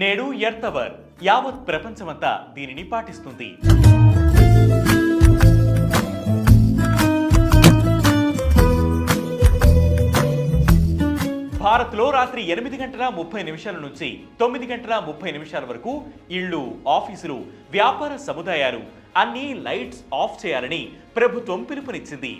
నేడు earth hour యావత్ ప్రపంచమంతా దీనిని పాటిస్తుంది. భారత్లో రాత్రి ఎనిమిది గంటల ముప్పై నిమిషాల నుంచి తొమ్మిది గంటల ముప్పై నిమిషాల వరకు ఇళ్ళు ఆఫీసులు వ్యాపార సముదాయాలు అన్ని లైట్స్ ఆఫ్ చేయాలని ప్రభుత్వం పిలుపునిచ్చింది.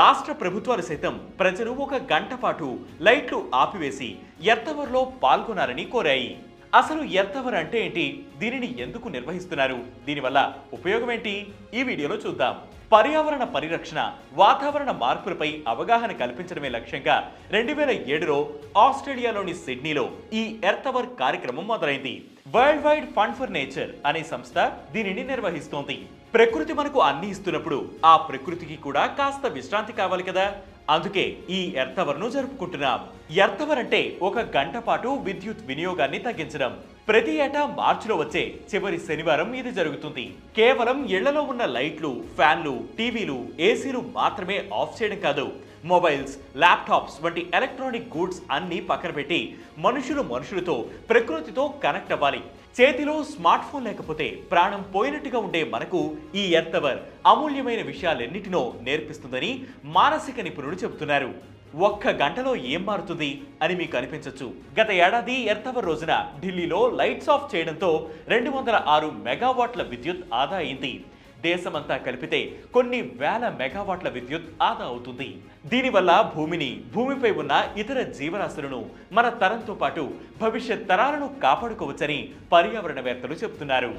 రాష్ట్ర ప్రభుత్వాలు సైతం ప్రజలు ఒక గంట పాటు లైట్లు ఆపివేసి ఎర్తవర్లో పాల్గొనాలని కోరాయి. అసలు ఎర్తవర్ అంటే ఏంటి? దీనిని ఎందుకు నిర్వహిస్తున్నారు? దీనివల్ల ఉపయోగం ఏంటి ఈ వీడియోలో చూద్దాం. పర్యావరణ పరిరక్షణ వాతావరణ మార్పులపై అవగాహన కల్పించడమే లక్ష్యంగా రెండు వేల ఏడులో ఆస్ట్రేలియాలోని సిడ్నీలో ఈ ఎర్తవర్ కార్యక్రమం మొదలైంది. World Wide Fund for Nature అనే సంస్థ దీనిని నిర్వహిస్తోంది. ప్రకృతి మనకు అన్ని ఇస్తున్నప్పుడు ఆ ప్రకృతికి కూడా కాస్త విశ్రాంతి కావాలి కదా. అందుకే ఈ ఎర్తవర్ను జరుపుకుంటున్నాం. ఎర్తవర్ అంటే ఒక గంట పాటు విద్యుత్ వినియోగాన్ని తగ్గించడం. ప్రతి ఏటా మార్చిలో వచ్చే చివరి శనివారం ఇది జరుగుతుంది. కేవలం ఇళ్ళలో ఉన్న లైట్లు ఫ్యాన్లు టీవీలు ఏసీలు మాత్రమే ఆఫ్ చేయడం కాదు. మొబైల్స్ ల్యాప్టాప్స్ వంటి ఎలక్ట్రానిక్ గూడ్స్ అన్నీ పక్కన పెట్టి మనుషులు మనుషులతో ప్రకృతితో కనెక్ట్ అవ్వాలి. చేతిలో స్మార్ట్ ఫోన్ లేకపోతే ప్రాణం పోయినట్టుగా ఉండే మనకు ఈ ఎర్తవర్ అమూల్యమైన విషయాలెన్నిటినో నేర్పిస్తుందని మానసిక నిపుణులు చెబుతున్నారు. ఒక్క గంటలో ఏం మారుతుంది అని మీకు అనిపించవచ్చు గత ఏడాది ఎర్తవర్ రోజున ఢిల్లీలో లైట్స్ ఆఫ్ చేయడంతో రెండు వందల ఆరు మెగావాట్ల విద్యుత్ ఆదా అయింది. దేశమంతా కలిపితే కొన్ని వేల మెగావాట్ల విద్యుత్ ఆదా అవుతుంది. దీనివల్ల భూమిని భూమిపై ఉన్న ఇతర జీవరాశులను మన తరంతో పాటు భవిష్యత్ తరాలను కాపాడుకోవచ్చని పర్యావరణవేత్తలు చెబుతున్నారు.